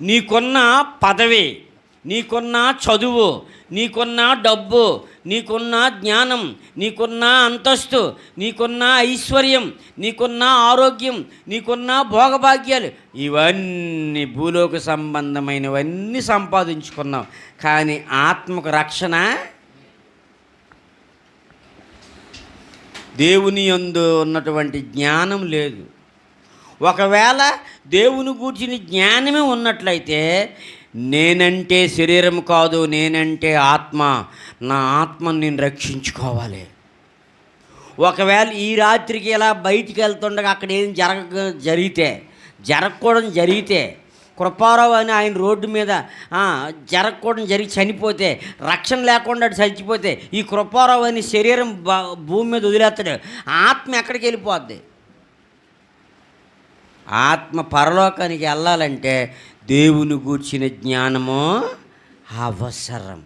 నీకున్న పదవి నీకున్న చదువు నీకున్న డబ్బు నీకున్న జ్ఞానం నీకున్న అంతస్తు నీకున్న ఐశ్వర్యం నీకున్న ఆరోగ్యం నీకున్న భోగభాగ్యాలు ఇవన్నీ భూలోక సంబంధమైనవన్నీ సంపాదించుకున్నాం. కానీ ఆత్మకు రక్షణ దేవుని యందు ఉన్నటువంటి జ్ఞానం లేదు. ఒకవేళ దేవుని గూర్చిన జ్ఞానమే ఉన్నట్లయితే నేనంటే శరీరం కాదు నేనంటే ఆత్మ నా ఆత్మను నేను రక్షించుకోవాలి. ఒకవేళ ఈ రాత్రికి ఇలా బయటికి వెళ్తుండగా అక్కడ ఏం జరగ జరిగితే జరగకూడదు జరిగితే కృపారావు అని ఆయన రోడ్డు మీద జరగకూడదు జరిగి చనిపోతే రక్షణ లేకుండా చచ్చిపోతే ఈ కృపారావు అని శరీరం భూమి మీద వదిలేస్తాడు. ఆత్మ ఎక్కడికి వెళ్ళిపోద్ది? ఆత్మ పరలోకానికి వెళ్ళాలంటే దేవుని గూర్చిన జ్ఞానము అవసరం.